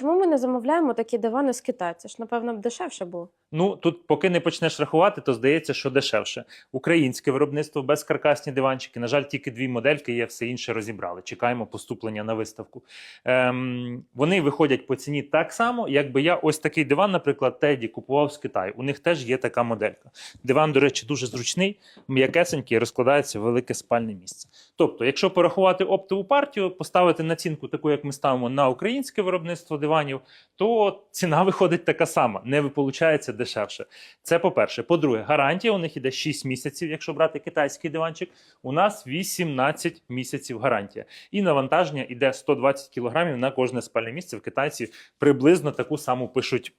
чому ми не замовляємо такі дивани з Китаю? Це ж, напевно, б дешевше було. Ну тут, поки не почнеш рахувати, то здається, що дешевше. Українське виробництво безкаркасні диванчики. На жаль, тільки дві модельки є, все інше розібрали. Чекаємо поступлення на виставку. Ем, вони виходять по ціні так само, якби я ось такий диван, наприклад, Теді купував з Китаю. У них теж є така моделька. Диван, до речі, дуже зручний, м'якесенький, розкладається в велике спальне місце. Тобто, якщо порахувати оптову партію, поставити націнку таку, як ми ставимо на українське виробництво диванів, то ціна виходить така сама, не виходить дешевше. Це по-перше. По-друге, гарантія у них іде 6 місяців, якщо брати китайський диванчик. У нас 18 місяців гарантія. І навантаження іде 120 кг на кожне спальне місце. В китайці приблизно таку саму пишуть.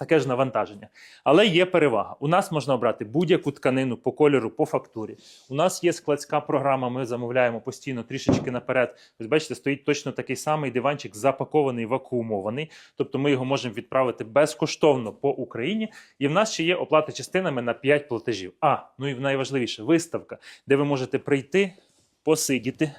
Таке ж навантаження. Але є перевага. У нас можна обрати будь-яку тканину по кольору, по фактурі. У нас є складська програма, ми замовляємо постійно трішечки наперед. Ви бачите, стоїть точно такий самий диванчик, запакований, вакуумований. Тобто ми його можемо відправити безкоштовно по Україні. І в нас ще є оплата частинами на 5 платежів. А, ну і найважливіше виставка, де ви можете прийти, посидіти.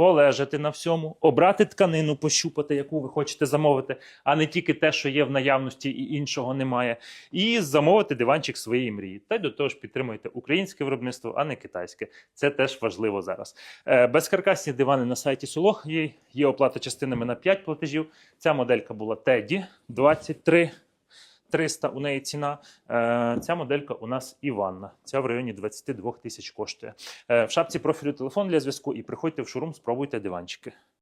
Полежати на всьому, обрати тканину, пощупати, яку ви хочете замовити, а не тільки те, що є в наявності і іншого немає, і замовити диванчик своєї мрії. Та й до того ж підтримуйте українське виробництво, а не китайське. Це теж важливо зараз. Е, Безкаркасні дивани на сайті Солох є, є оплата частинами на 5 платежів. Ця моделька була Теді 23 300 у неї ціна. Е, Ця моделька у нас Іванна. Ця в районі 22 тисяч коштує. Е, В шапці профілю телефон для зв'язку і приходьте в шурум, спробуйте диванчики.